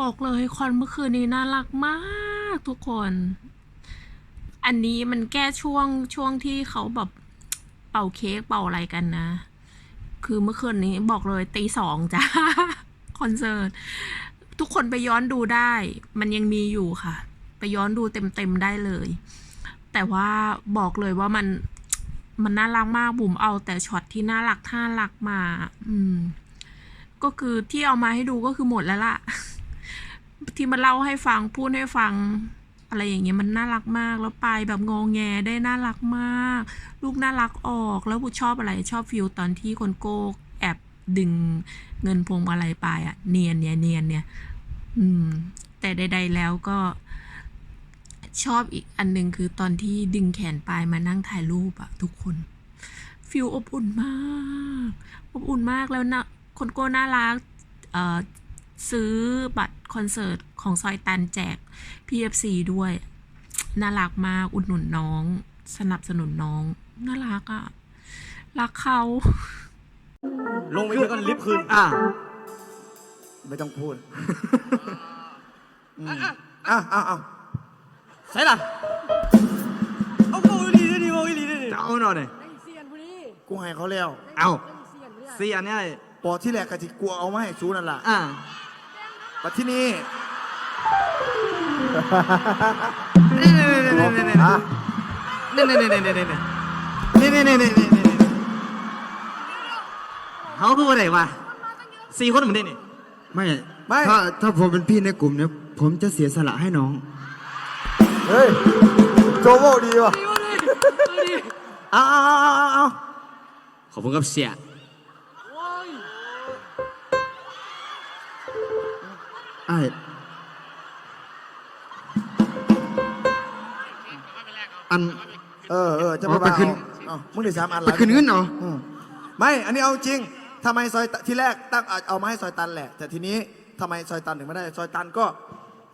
บอกเลยคอนเมื่อคืนนี้น่ารักมากทุกคน อันนี้มันแก้ช่วงช่วงที่เขาแบบเป่าเค้กเป่าอะไรกันนะ คือเมื่อคืนนี้บอกเลยตีสองจ้าคอนเสิร์ตทุกคนไปย้อนดูได้ มันยังมีอยู่ค่ะ ไปย้อนดูเต็มๆได้เลย แต่ว่าบอกเลยว่ามันมันน่ารักมากบุ๋มเอาแต่ช็อตที่น่ารักท่ารักมา อืม ก็คือที่เอามาให้ดูก็คือหมดแล้วล่ะ ที่มาเล่าให้ฟังพูดให้ฟัง อะไรอย่างเงี้ยมันน่ารักมากแล้วปลายแบบงองแงได้น่ารักมาก ลูกน่ารักออกแล้วบุชอบอะไรชอบฟิลตอนที่คนโก้แอบดึงเงินพวงมาลัยไปอะเนียนเนี่ยเนียนเนี่ยอืม แต่ใด ๆ แล้วก็ชอบอีกอันหนึ่งคือตอนที่ดึงแขนปลายมานั่งถ่ายรูปอะทุกคนฟิลอบอุ่นมาก อบอุ่นมากแล้วนะคนโก้น่ารักเอ่อซื้อบัตร คอนเสิร์ตของซอยตันแจก PFC ด้วย น่ารักมากอุดหนุนน้อง สนับสนุนน้อง น่ารักอะรักเขา ลงไปแล้วก็ลิฟต์คืน อ่าไม่ต้องพูดอืมอะอะอะใช่ล่ะเอาโมอีหลีได้ดิโมอีหลีได้ดิจะเอาหน่อยดิกูให้เขาแล้ว เอาเสียเนี่ยปอที่แรกกะทิกลัวเอามาให้ซูนั่นล่ะ อ่าปัที่นี่นี่นี่นี่นี่นี่นี่อะนี่นี่นี่นี่นี่นี่นี่นี่นี่นี่นี่นี่เขาคือว่าไหนวะสี่คนเหมือนเดิมนี่ ไม่ไม่ ถ้าถ้าผมเป็นพี่ในกลุ่มเนี่ยผมจะเสียสละให้น้อง เฮ้ยโจโวดีว่ะ เอาเอาเอาเอาเอา ขอบคุณครับเสีย ไอ้อัน เออเออจะอ๋ไปอไปขึ้นเอามึงได้สามอันไปขึ้นเงินเหรอมไม่ อันนี้เอาจริงทำไมซอยตันที่แรกตั้งเอาเอามาให้ซอยตันแหละ แต่ทีนี้ทำไมซอยตันถึงไม่ได้ ซอยตันก็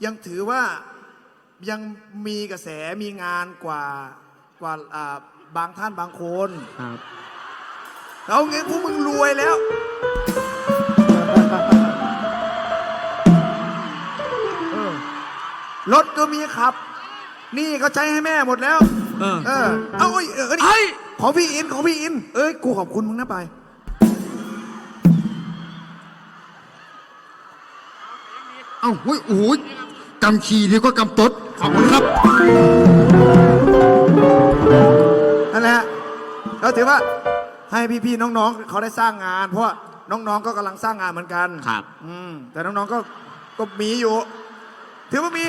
ยังถือว่ายังมีกระแสมีงานกว่ากว่าอ่าบางท่านบางคน ครับ เอาเงี้ยพวกมึงรวยแล้ว รถก็มีขับ นี่ก็ใช้ให้แม่หมดแล้ว เออ เออ เอาเอ้ยเออนี่เฮ้ย ของพี่อินของพี่อิน เอ้ย กูขอบคุณมึงนะไป เอ้าเฮ้ยโอ้โหกำขี่ดีกว่ากำตดขอบคุณครับ นั่นแหละก็ถือว่าให้พี่ๆน้องๆเขาได้สร้างงาน เพราะว่าน้องๆก็กำลังสร้างงานเหมือนกันครับ อืมแต่น้องๆก็ก็มีอยู่ ถือว่ามี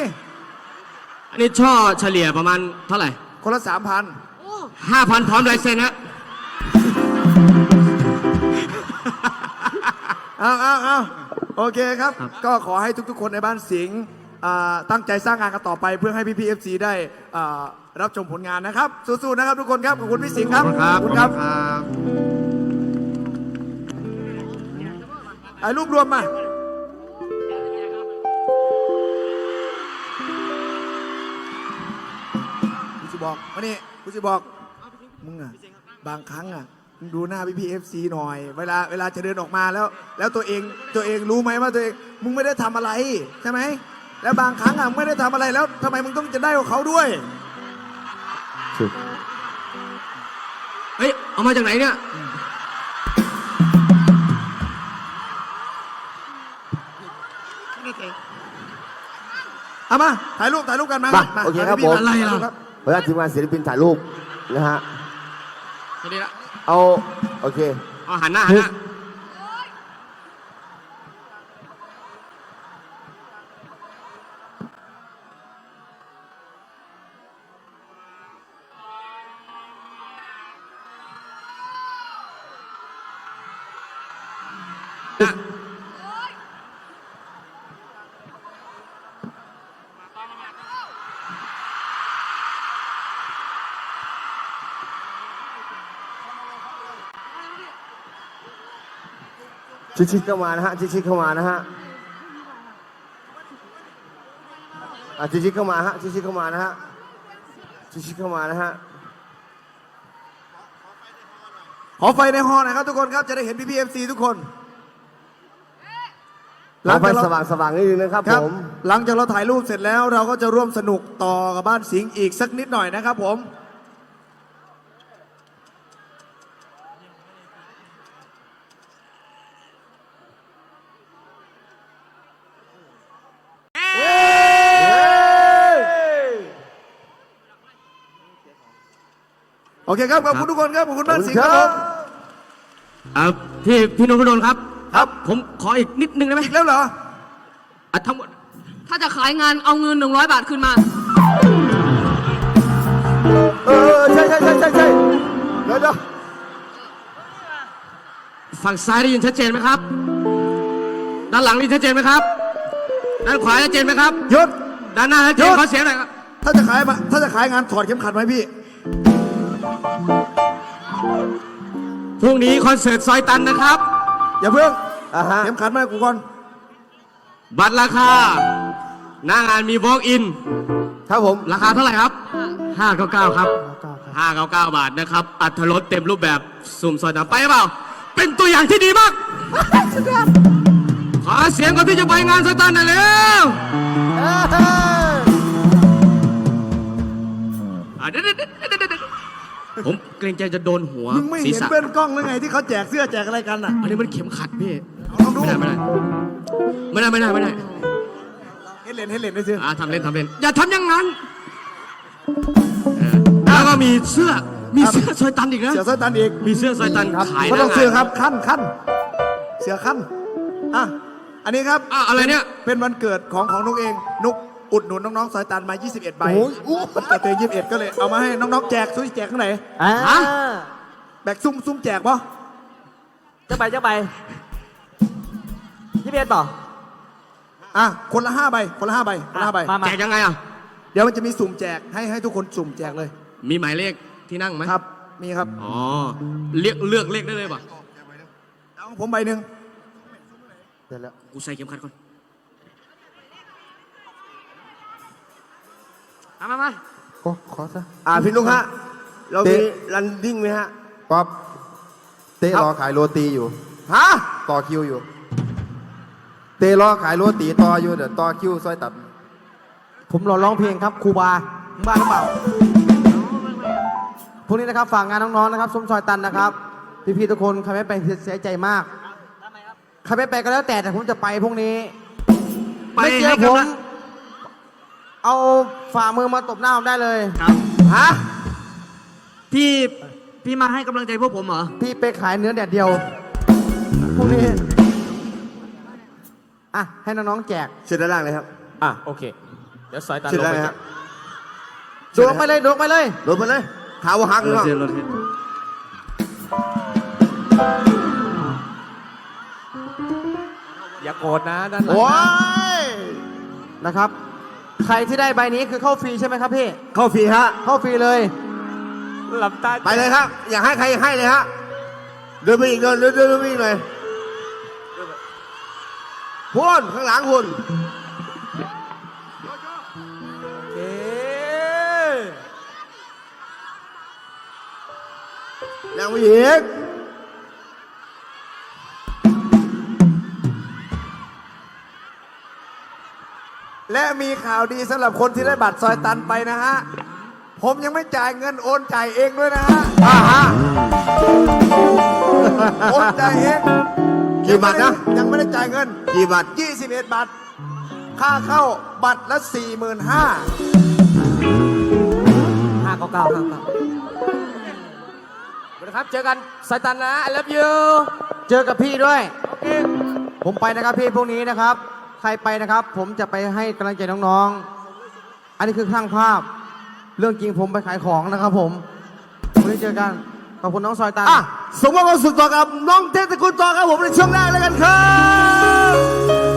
อันนี้ช่อเฉลี่ยประมาณเท่าไหร่คนละสามพันห้าพันพร้อมลายเซ็นฮะเอาเอาเอาโอเคครับ ก็ขอให้ทุกๆ คนในบ้านสิงห์อ่าตั้งใจสร้างงานกันต่อไปเพื่อให้พี่พีเอฟซีได้อ่ารับชมผลงานนะครับ สู้ๆนะครับทุกคนครับ ขอบคุณพี่สิงห์ครับขอบคุณครับขขออบบคุคุณณครับถ่ายรูปรวมมา บอกมานี่กูจะบอกมึงอะบางครั้งอะมึงดูหน้าพี่พีเอฟซีหน่อย เวลาเวลาจะเดินออกมาแล้ว แล้วตัวเองตัวเองรู้ไหมว่าตัวเองมึงไม่ได้ทำอะไรใช่ไหมแล้วบางครั้งอะมึงไม่ได้ทำอะไรแล้วทำไมมึงต้องจะได้กับเขาด้วยเฮ้ยเอามาจากไหนเนี่ยเอามาถ่ายรูปถ่ายรูปกันมามามาโอเคครับถ่ายผมถ่ายรูปอะไรล่ะครับเวลาทีมงานศิลปินถ่ายรูปนะฮะ สวัสดีละเอา โอเค เอาหันหน้าหันหน้า ชิดๆเข้ามานะฮะชิดๆเข้ามานะฮะอะชิดๆเข้ามาฮะชิดๆเข้ามานะฮะชิดๆเข้ามานะฮะขอไฟในฮอหน่อยครับทุกคนครับจะได้เห็นพี่พีเอฟซีทุกคนหลังไฟสว่างสว่างนิดนึงนะครับคผรับมหลังจากเราถ่ายรูปเสร็จแล้วเราก็จะร่วมสนุกต่อกับบ้านสิงห์อีกสักนิดหน่อยนะครับผม โอเคครับขอบคุณทุกคนครับขอบคุณบ้านสิงห์ครับผมอ่าพี่พี่นนท์พี่นนท์ครับ ครับผมขออีกนิดนึงได้ไหมอีกแล้วเหรออะทั้งหมดถ้าจะขายงานเอาเงิน 100 บาทคืนมา เออใช่ใช่ใช่ใช่ใช่เดี๋ยวเดี๋ยวฝั่งซ้ายได้ยินชัดเจนไหมครับ ด้านหลังได้ยินชัดเจนไหมครับ ด้านขวาชัดเจนไหมครับ หยุด ด้านหน้าชัดเจหยุนดขอเสียงหน่อยครับ ถ้าจะขายมาถ้าจะขายงานถอดเข็มขัดไหมพี่ พรุ่งนี้คอนเสิร์ตซอยตันนะครับ อย่าเพิ่งอ่าฮะเข็มขัดมาให้กูก่อน บัตรราคา หน้างานมี walk in ครับผมราคาเท่าไหร่ครับ 599 ครับ 599 บาทนะครับ อัตรสเต็มรูปแบบสุ่มซอยตันไปหรือเปล่า เป็นตัวอย่างที่ดีมากขอเสียงก่อนที่จะไปงานซอยตันหน่อยเร็วอะ ผมเกรงใจจะโดนหัวมึงไม่ศีเห็รนษะเบิ้ลกล้องหรือไงที่เขาแจกเสื้อแจกอะไรกันอะอันนี้มันเข็มขัดพี่ลองดูไม่ได้ไม่ได้ไม่ได้ไม่ได้ไม่ได้ให้เล่นให้เล่นได้ซื้ออ่าทำเล่นทำเล่นอย่าทำอย่างนั้นเออแล้วก็มีเสื้อมีเสื้อซอยตันอีกนะเสือเสื้อตันอีกมีเสื้อซอยตันขายหก็น้าต้องงาเสื้อนครับขั้นขั้นเสือขั้นอะอันนี้ครับ อะอะไรเนี่ย เป็นวันเกิดของของนุกเอง นุก อุดหนุนน้องๆสายตันมา 21 ใบวันเกิดตัวเอง21 ก็เลยเอามาให้น้องๆแจกซุยแจกข้างไหนฮะแบกซุ่มซุ่มแจกปะจะไปจะไปยี่สิบเอ็ดต่อ อะคนละห้าใบคนละห้าใบคนละห้าใบมามา แจกยังไงอะ เดี๋ยวมันจะมีสุ่มแจกให้ให้ทุกคนสุ่มแจกเลยมีหมายเลขที่นั่งไหมครับมีครับอ๋อเลือกเลือกเลขได้เลยป่ะเอาของผมใบหนึ่งเดี๋ยวแล้วกูใส่เข็มขัดก่อน มามามาโอ้ขอซะ อ่าพี่นุ๊กฮะ เรามีเตะ รันดิ้งไหมฮะ ป๊อปเตะรอขายโรตีอยู่ ฮะ ต่อคิวอยู่ เตะรอขายโรตีต่ออยู่เดี๋ยวต่อคิวซอยตัดผมรอร้องเพลงครับครูบามึงบ้าหรือเปล่าพรุ่งนี้นะครับฝากงานน้องๆนะครับส้มซอยตันนะครับ พี่ๆทุกคนใครไม่ไปเสียใจมากใครไม่ไปก็แล้วแต่แต่ผมจะไปพรุ่งนี้ ไปไม่เจอให้ผมกำลัง เอาฝ่ามือมาตบหน้าผมได้เลยครับ ฮะพี่พี่มาให้กำลังใจพวกผมเหรอ พี่ไปขายเนื้อแดดเดียวพรุ่งนี้อะให้น้องๆแจกเชิญด้านล่างเลยครับอะโอเค เดี๋ยวซอยตันเชิญด้านล่างเลยฮะโดดไปเลยโดดไปเลยโดนมาเลยหาว่าฮักหรือเปล่าอย่าโกรธนะด้านหลังโอ้ยนะครับ ใครที่ได้ใบนี้คือเข้าฟรีใช่ไหมครับพี่ เข้าฟรีฮะ เข้าฟรีเลย หลับตาไปเลยครับ อยากให้ใครให้เลยฮะ เดินไปอีกเดินเดินเดินไปอีกเลยพุ่นข้างหลังพุ่นยังไม่อีก และมีข่าวดีสำหรับคนที่ได้บัตรซอยตันไปนะฮะ ผมยังไม่จ่ายเงินโอนจ่ายเองด้วยนะฮะอ่าฮะ โอนจ่ายเองกี่บาทนะ ยังไม่ได้จ่ายเงิน กี่บาท21 บาท ค่าเข้าบัตรละ 45,000ห้าเก้าเก้าห้าเก้านะครับ เจอกันสายตันนะ I love you เจอกับพี่ด้วย ผมไปนะครับพี่พวกนี้นะครับ ใครไปนะครับ ผมจะไปให้กำลังใจน้องๆ อันนี้คือข้างภาพ เรื่องจริงผมไปขายของนะครับผมวันนี้เจอกัน ขอบคุณน้องซอยตัน อะสมมติว่าสุดต่อกับน้องเทศกุลต่อครับผมในช่วงแรกแล้วกันครับ